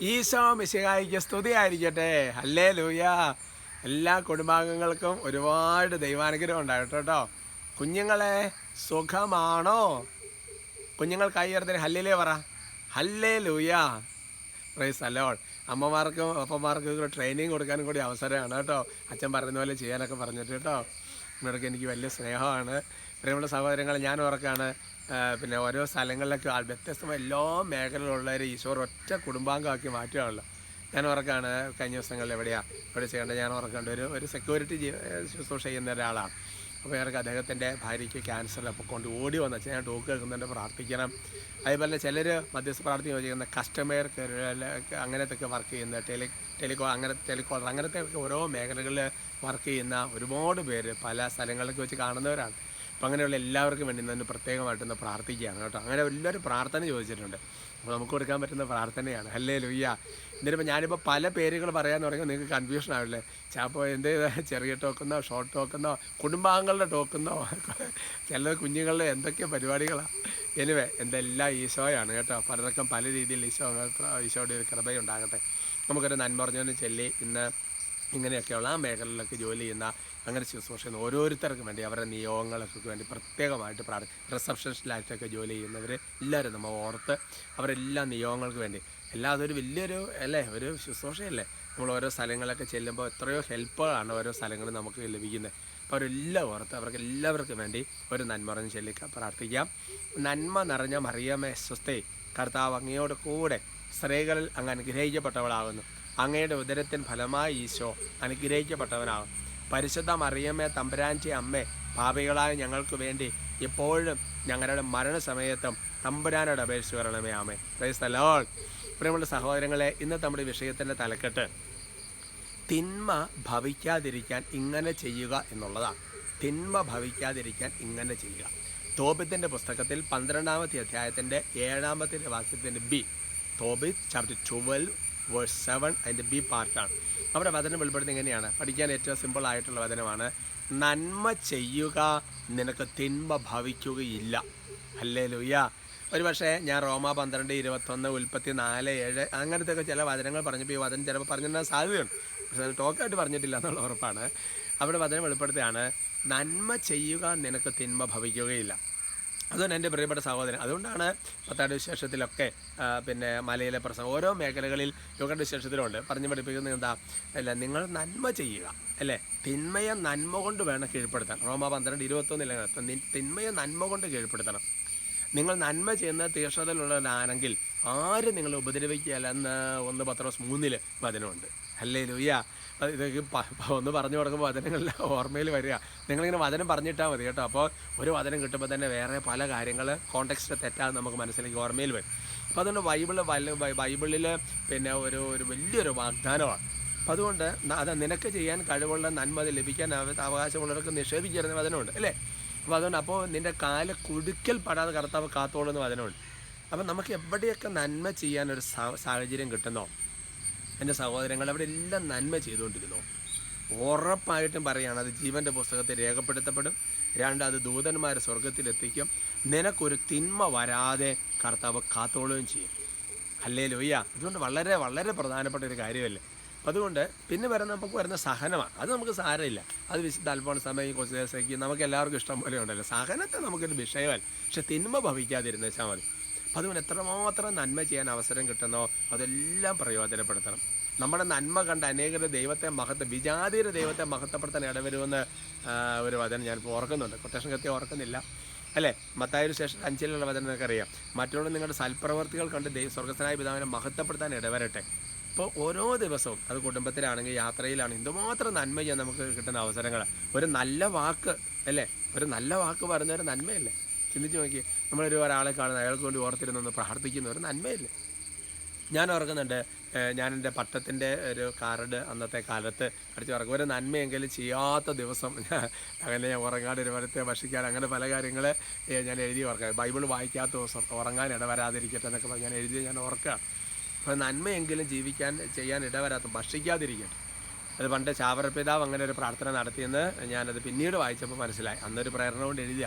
ഈശോ മിശിഹായിക്ക് സ്തുതിയായിരിക്കട്ടെ അല്ലേ ലൂയ എല്ലാ കുടുംബാംഗങ്ങൾക്കും ഒരുപാട് ദൈവാനുഗ്രഹം ഉണ്ടാകട്ടെ കേട്ടോ. കുഞ്ഞുങ്ങളെ സുഖമാണോ? കുഞ്ഞുങ്ങൾ കൈയർത്തിന് ഹല്ലിലേ പറ. ഹല്ലേ ലൂയ പ്രൈസ് അലോൾ അമ്മമാർക്കും അപ്പന്മാർക്കും ട്രെയിനിങ് കൊടുക്കാനും കൂടി അവസരമാണ് കേട്ടോ. അച്ഛൻ പറയുന്ന പോലെ ചെയ്യാനൊക്കെ പറഞ്ഞിട്ട് കേട്ടോ. ഇവർക്ക് എനിക്ക് വലിയ സ്നേഹമാണ്. പ്രിയമുള്ള സഹോദരങ്ങൾ ഞാൻ ഓർക്കാണ് ആ, പിന്നെ ഓരോ സ്ഥലങ്ങളിലൊക്കെ വ്യത്യസ്തമായ എല്ലാ മേഖലയിലുള്ളവരെ ഈശോർ ഒറ്റ കുടുംബാംഗമാക്കി മാറ്റുകയാണല്ലോ. ഞാൻ ഉറക്കാണ് കഴിഞ്ഞ ദിവസങ്ങളിൽ എവിടെയാണ് എവിടെ ചെയ്യേണ്ടത്? ഞാൻ ഉറക്കേണ്ട ഒരു ഒരു സെക്യൂരിറ്റി ശുശ്രൂഷ ചെയ്യുന്ന ഒരാളാണ്. അപ്പോൾ ഇവർക്ക് അദ്ദേഹത്തിന്റെ ഭാര്യയ്ക്ക് ക്യാൻസർ അപ്പോൾ കൊണ്ട് ഓടി വന്ന ഞാൻ ടോക്ക് കേൾക്കുന്നുണ്ട് പ്രാർത്ഥിക്കണം. അതേപോലെ ചിലർ മധ്യസ്ഥ പ്രാർത്ഥന ചെയ്യുന്ന കസ്റ്റമർ അങ്ങനത്തെ ഒക്കെ വർക്ക് ചെയ്യുന്ന ടെലി ടെലികോ അങ്ങനെ ടെലികോളർ അങ്ങനത്തെ ഓരോ മേഖലകളിൽ വർക്ക് ചെയ്യുന്ന ഒരുപാട് പേര് പല സ്ഥലങ്ങളിലൊക്കെ വെച്ച് കാണുന്നവരാണ്. അപ്പം അങ്ങനെയുള്ള എല്ലാവർക്കും വേണ്ടി തന്നെ പ്രത്യേകമായിട്ടൊന്ന് പ്രാർത്ഥിക്കുകയാണ് കേട്ടോ. അങ്ങനെ എല്ലാവരും പ്രാർത്ഥന ചോദിച്ചിട്ടുണ്ട്. അപ്പോൾ നമുക്ക് കൊടുക്കാൻ പറ്റുന്ന പ്രാർത്ഥനയാണ്. അല്ലേ ലുയ്യ എന്നിട്ടിപ്പോൾ ഞാനിപ്പോൾ പല പേരുകൾ പറയാൻ തുടങ്ങിയാൽ നിങ്ങൾക്ക് കൺഫ്യൂഷൻ ആവില്ലേ? ചിലപ്പോൾ എന്ത് ചെറിയ ടോക്കുന്നോ ഷോർട്ട് ടോക്കുന്നോ കുടുംബാംഗങ്ങളുടെ ടോക്കുന്നോ ചില കുഞ്ഞുങ്ങളുടെ എന്തൊക്കെ പരിപാടികളാണ് എനിവേ എന്തെല്ലാം ഈശോയാണ് കേട്ടോ. പലർക്കും പല രീതിയിൽ ഈശോ ഈശോയുടെ ഒരു കൃപയുണ്ടാകട്ടെ. നമുക്കൊരു നന്മ ചൊല്ലി ഇന്ന് ഇങ്ങനെയൊക്കെയുള്ള ആ മേഖലയിലൊക്കെ ജോലി ചെയ്യുന്ന അങ്ങനെ ശുശ്രൂഷ ഓരോരുത്തർക്കും വേണ്ടി അവരുടെ നിയോഗങ്ങൾക്ക് വേണ്ടി പ്രത്യേകമായിട്ട് പ്രാർത്ഥി റിസപ്ഷനിസ്റ്റിലായിട്ടൊക്കെ ജോലി ചെയ്യുന്നവർ എല്ലാവരും നമ്മൾ ഓർത്ത് അവരെല്ലാ നിയോഗങ്ങൾക്ക് വേണ്ടി. എല്ലാം അതൊരു വലിയൊരു അല്ലേ ഒരു ശുശ്രൂഷയല്ലേ? നമ്മൾ ഓരോ സ്ഥലങ്ങളൊക്കെ ചെല്ലുമ്പോൾ എത്രയോ ഹെൽപ്പുകളാണ് ഓരോ സ്ഥലങ്ങളിൽ നമുക്ക് ലഭിക്കുന്നത്. അപ്പോൾ അവരെല്ലാം ഓർത്ത് അവർക്ക് എല്ലാവർക്കും വേണ്ടി ഒരു നന്മ പറഞ്ഞ് ചെല്ലി പ്രാർത്ഥിക്കാം. നന്മ നിറഞ്ഞ മറിയമേ സ്വസ്ഥയെ കർത്താവ് അങ്ങയോട് കൂടെ സ്ത്രീകളിൽ അങ്ങ് അനുഗ്രഹിക്കപ്പെട്ടവളാകുന്നു. അങ്ങയുടെ ഉദരത്തിൻ ഫലമായി ഈശോ അനുഗ്രഹിക്കപ്പെട്ടവനാകും. പരിശുദ്ധ മറിയമ്മേ തമ്പുരാന്റെ അമ്മേ പാപികളായ ഞങ്ങൾക്ക് വേണ്ടി എപ്പോഴും ഞങ്ങളുടെ മരണസമയത്തും തമ്പുരാനോട് അപേക്ഷിച്ച് വരണമേ ആമേ ലോർഡ് പ്രിയമുള്ള സഹോദരങ്ങളെ ഇന്ന് നമ്മുടെ വിഷയത്തിന്റെ തലക്കെട്ട് തിന്മ ഭവിക്കാതിരിക്കാൻ ഇങ്ങനെ ചെയ്യുക എന്നുള്ളതാണ്. തിന്മ ഭവിക്കാതിരിക്കാൻ ഇങ്ങനെ ചെയ്യുക. തോബിത്തിന്റെ പുസ്തകത്തിൽ പന്ത്രണ്ടാമത്തെ അധ്യായത്തിന്റെ ഏഴാമത്തെ വാക്യത്തിന്റെ B Tobit chapter twelve verse seven അതിന്റെ ബി പാർട്ടാണ് അവിടെ വചനം വെളിപ്പെടുന്നത് എങ്ങനെയാണ്? പഠിക്കാൻ ഏറ്റവും സിമ്പിൾ ആയിട്ടുള്ള വചനമാണ് നന്മ ചെയ്യുക നിനക്ക് തിന്മ ഭവിക്കുകയില്ല. അല്ലേ ലുയ്യ ഒരു പക്ഷേ ഞാൻ റോമ പന്ത്രണ്ട് ഇരുപത്തൊന്ന് ഉൽപ്പത്തി നാല് ഏഴ് അങ്ങനത്തെ ഒക്കെ ചില വചനങ്ങൾ പറഞ്ഞപ്പോൾ ഈ വചനം ചിലപ്പോൾ പറഞ്ഞിരുന്ന സാധ്യതയുണ്ട്. പക്ഷേ ടോക്കായിട്ട് പറഞ്ഞിട്ടില്ല എന്നുള്ള ഉറപ്പാണ്. അവിടെ വചനം വെളിപ്പെടുത്തുകയാണ് നന്മ ചെയ്യുക നിനക്ക് തിന്മ ഭവിക്കുകയില്ല. അതുകൊണ്ട് എന്റെ പ്രിയപ്പെട്ട സഹോദരൻ. അതുകൊണ്ടാണ് പത്താട് വിശേഷത്തിലൊക്കെ പിന്നെ മലയിലെ പ്രസംഗം. ഓരോ മേഖലകളിൽ യോഗയുടെ വിശേഷത്തിലുണ്ട്. പറഞ്ഞു പഠിപ്പിക്കുന്നത് എന്താ? അല്ല നിങ്ങൾ നന്മ ചെയ്യുക അല്ലേ? തിന്മയെ നന്മ കൊണ്ട് വേണം കീഴ്പ്പെടുത്താൻ. റോമ പന്ത്രണ്ട് ഇരുപത്തൊന്നില്ല തിന്മയെ നന്മ കൊണ്ട് കീഴ്പ്പെടുത്തണം. നിങ്ങൾ നന്മ ചെയ്യുന്ന തീക്ഷ്ണതയിലുള്ളവരാണെങ്കിൽ ആരും നിങ്ങൾ ഉപദ്രവിക്കുകയല്ലെന്ന് ഒന്ന് പത്രോസ് മൂന്നിൽ വചനമുണ്ട്. അല്ലേ ലൂയ്യ ഇതൊക്കെ ഒന്ന് പറഞ്ഞു കൊടുക്കുമ്പോൾ വചനങ്ങളിൽ ഓർമ്മയിൽ വരിക. നിങ്ങളിങ്ങനെ വചനം പറഞ്ഞിട്ടാൽ മതി കേട്ടോ. അപ്പോൾ ഒരു വചനം കിട്ടുമ്പോൾ തന്നെ വേറെ പല കാര്യങ്ങൾ കോണ്ടെക്സ്റ്റ് തെറ്റാതെ നമുക്ക് മനസ്സിലേക്ക് ഓർമ്മയിൽ വരും. അപ്പോൾ അതുകൊണ്ട് ബൈബിൾ ബൈബിളിൽ പിന്നെ ഒരു ഒരു വലിയൊരു വാഗ്ദാനമാണ്. അപ്പോൾ അതുകൊണ്ട് അത് നിനക്ക് ചെയ്യാൻ കഴിവുള്ള നന്മ ലഭിക്കാൻ അവ- അവകാശമുള്ളവർക്ക് നിഷേധിക്കരുന്ന വചനമുണ്ട്. അല്ലേ? അപ്പോൾ അതുകൊണ്ട് അപ്പോൾ നിന്റെ കാൽ കുടുക്കൽ പടാതെ കർത്താവ് കാത്തോളുന്ന വചനമുണ്ട്. അപ്പോൾ നമുക്ക് എവിടെയൊക്കെ നന്മ ചെയ്യാനൊരു സാഹചര്യം കിട്ടുന്നോ? എന്റെ സഹോദരങ്ങൾ അവിടെ എല്ലാം നന്മ ചെയ്തുകൊണ്ടിരുന്നു. ഉറപ്പായിട്ടും പറയുകയാണ് അത് ജീവന്റെ പുസ്തകത്തിൽ രേഖപ്പെടുത്തപ്പെടും. രണ്ട് അത് ദൂതന്മാർ സ്വർഗത്തിലെത്തിക്കും നിനക്കൊരു തിന്മ വരാതെ കർത്താവ് കാത്തോളുകയും ചെയ്യും. അല്ലേ ലോയ്യ അതുകൊണ്ട് വളരെ വളരെ പ്രധാനപ്പെട്ട ഒരു കാര്യമല്ലേ? അപ്പം അതുകൊണ്ട് പിന്നെ വരുന്ന നമുക്ക് വരുന്ന സഹനമാണ്. അത് നമുക്ക് സാരമില്ല. അത് വിശുദ്ധ അൽഫോൺ സമയം കുറച്ച് ദിവസത്തേക്ക് നമുക്ക് എല്ലാവർക്കും ഇഷ്ടം പോലെ ഉണ്ടല്ലോ. സഹനത്തെ നമുക്കൊരു വിഷയമല്ല. പക്ഷെ തിന്മ ഭവിക്കാതിരുന്ന വെച്ചാൽ മതി. അപ്പം അതുകൊണ്ട് എത്രമാത്രം നന്മ ചെയ്യാൻ അവസരം കിട്ടുന്നോ അതെല്ലാം പ്രയോജനപ്പെടുത്തണം. നമ്മുടെ നന്മ കണ്ട അനേകരുടെ ദൈവത്തെ മഹത്വ വിജാതിയുടെ ദൈവത്തെ മഹത്വപ്പെടുത്താൻ ഇടവരുമെന്ന് ഒരു വചനം ഞാനിപ്പോൾ ഓർക്കുന്നുണ്ട്. കൊട്ടേഷൻ കത്തി ഓർക്കുന്നില്ല. അല്ലേ? മത്തായൊരു ശേഷം അഞ്ചിലുള്ള വചനം നിങ്ങൾക്ക് അറിയാം മറ്റുള്ള നിങ്ങളുടെ സൽപ്രവർത്തികൾ കണ്ട് ദൈവ സ്വർഗസ്ഥനായ പിതാവിനെ മഹത്വപ്പെടുത്താൻ ഇടവരട്ടെ. ഇപ്പോൾ ഓരോ ദിവസവും അത് കുടുംബത്തിലാണെങ്കിൽ യാത്രയിലാണെങ്കിൽ എന്തുമാത്രം നന്മ ചെയ്യാൻ നമുക്ക് കിട്ടുന്ന അവസരങ്ങൾ. ഒരു നല്ല വാക്ക് അല്ലേ? ഒരു നല്ല വാക്ക് പറഞ്ഞൊരു നന്മയല്ലേ? ചിന്തിച്ച് നോക്കി നമ്മളൊരു ഒരാളെ കാണുന്ന അയാൾക്ക് വേണ്ടി ഓർത്തിരുന്നൊന്ന് പ്രാർത്ഥിക്കുന്ന ഒരു നന്മയില്ല? ഞാൻ ഓർക്കുന്നുണ്ട് ഞാൻ എന്റെ പട്ടത്തിന്റെ ഒരു കാർഡ് അന്നത്തെ കാലത്ത് അടിച്ചു പറക്കും ഒരു നന്മയെങ്കിലും ചെയ്യാത്ത ദിവസം അങ്ങനെ ഞാൻ ഉറങ്ങാണ്ട് ഒരു വരത്തെ ഭക്ഷിക്കാൻ അങ്ങനെ പല കാര്യങ്ങൾ ഞാൻ എഴുതി ഓർക്കാം. ബൈബിൾ വായിക്കാത്ത ദിവസം ഉറങ്ങാൻ ഇടവരാതിരിക്കട്ടെ എന്നൊക്കെ പറഞ്ഞ് ഞാൻ എഴുതി ഞാൻ ഓർക്കുക അപ്പോൾ നന്മയെങ്കിലും ജീവിക്കാൻ ചെയ്യാൻ ഇടവരാത്ത ഭക്ഷിക്കാതിരിക്കട്ടെ. അത് പണ്ട് ചാവറപിതാവ് അങ്ങനെ ഒരു പ്രാർത്ഥന നടത്തിയെന്ന് ഞാനത് പിന്നീട് വായിച്ചപ്പോൾ മനസ്സിലായി. അന്നൊരു പ്രേരണ കൊണ്ട് എഴുതിയ.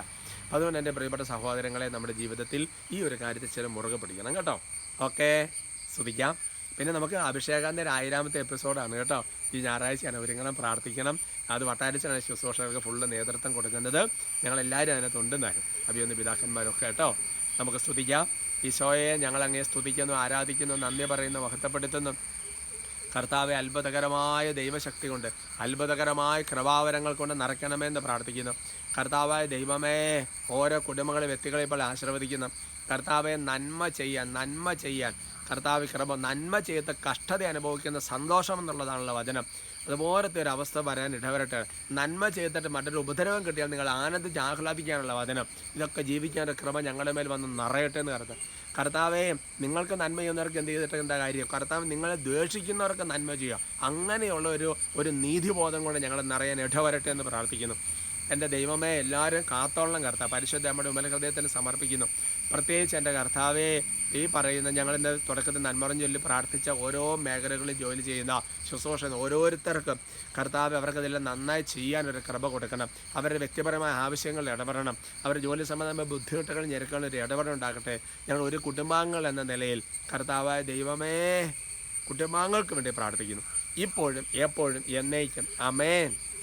അതുകൊണ്ട് എന്റെ പ്രിയപ്പെട്ട സഹോദരങ്ങളെ നമ്മുടെ ജീവിതത്തിൽ ഈ ഒരു കാര്യത്തിൽ ചില മുറുകെ പിടിക്കണം കേട്ടോ. ഓക്കെ? ശ്രദ്ധിക്കാം. പിന്നെ നമുക്ക് അഭിഷേകാന്തിന്റെ ആയിരാമത്തെ എപ്പിസോഡാണ് കേട്ടോ. ഈ ഞായറാഴ്ചയാണ് ഒരുങ്ങണം പ്രാർത്ഥിക്കണം. അത് വട്ടാരിച്ചാണ് ശുശ്രൂഷകർക്ക് ഫുള്ള് നേതൃത്വം കൊടുക്കുന്നത്. ഞങ്ങളെല്ലാവരും അതിനകത്ത് ഉണ്ടെന്നായിരുന്നു അഭിയൊന്ന് പിതാക്കന്മാരൊക്കെ കേട്ടോ. നമുക്ക് സ്തുതിക്കാം ഈശോയെ ഞങ്ങൾ സ്തുതിക്കുന്നു ആരാധിക്കുന്നു നന്ദി പറയുന്നു മഹത്വപ്പെടുത്തുന്നു. കർത്താവെ അത്ഭുതകരമായ ദൈവശക്തി കൊണ്ട് അത്ഭുതകരമായ കൃപാവരങ്ങൾ കൊണ്ട് നിറയ്ക്കണമെന്ന് പ്രാർത്ഥിക്കുന്നു. കർത്താവായ ദൈവമേ ഓരോ കുടുംബങ്ങളെ വ്യക്തികളെ ഇപ്പോൾ ആശീർവദിക്കുന്നു. കർത്താവെ നന്മ ചെയ്യാൻ നന്മ ചെയ്യാൻ. കർത്താവ് കൃപ നന്മ ചെയ്ത് കഷ്ടത അനുഭവിക്കുന്ന സന്തോഷം എന്നുള്ളതാണല്ലോ വചനം. അതുപോലത്തെ ഒരു അവസ്ഥ വരാൻ ഇടവരട്ടെ. നന്മ ചെയ്തിട്ട് മറ്റൊരു ഉപദ്രവം കിട്ടിയാൽ നിങ്ങൾ ആനന്ദിച്ച് ആഹ്ലാദിക്കാനുള്ള വചനം. ഇതൊക്കെ ജീവിക്കാനുള്ള കൃപ ഞങ്ങളുടെ മേൽ വന്ന് നിറയട്ടെ എന്ന് കരുതാം കർത്താവെ നിങ്ങൾക്ക് നന്മ ചെയ്യുന്നവർക്ക് എന്ത് ചെയ്തിട്ട് എന്താ കാര്യം? കർത്താവ് നിങ്ങളെ ദ്വേഷിക്കുന്നവർക്ക് നന്മ ചെയ്യുക. അങ്ങനെയുള്ള ഒരു ഒരു നീതിബോധം കൊണ്ട് ഞങ്ങൾ നിറയാൻ ഇടവരട്ടെ എന്ന് പ്രാർത്ഥിക്കുന്നു. എന്റെ ദൈവമേ എല്ലാവരും കാത്തോളം കർത്താവ്. പരിശുദ്ധ നമ്മുടെ ഉമ്മല ഹൃദയത്തിന് സമർപ്പിക്കുന്നു. പ്രത്യേകിച്ച് എന്റെ കർത്താവേ ഈ പറയുന്ന ഞങ്ങളിന്ന് തുടക്കത്തിൽ നന്മറം ചൊല്ലി പ്രാർത്ഥിച്ച ഓരോ മേഖലകളിൽ ജോലി ചെയ്യുന്ന ശുശ്രൂഷ ഓരോരുത്തർക്കും കർത്താവ് അവർക്കതെല്ലാം നന്നായി ചെയ്യാൻ ഒരു കൃപ കൊടുക്കണം. അവരുടെ വ്യക്തിപരമായ ആവശ്യങ്ങളിൽ ഇടപെടണം. അവരുടെ ജോലി സംബന്ധമായ ബുദ്ധിമുട്ടുകൾ ഞെരുക്കണം ഒരു ഇടപെടൽ ഉണ്ടാകട്ടെ. ഞങ്ങൾ ഒരു കുടുംബാംഗങ്ങൾ എന്ന നിലയിൽ കർത്താവായ ദൈവമേ കുടുംബാംഗങ്ങൾക്ക് വേണ്ടി പ്രാർത്ഥിക്കുന്നു. ഇപ്പോഴും എപ്പോഴും എന്നേക്കും. അമേൻ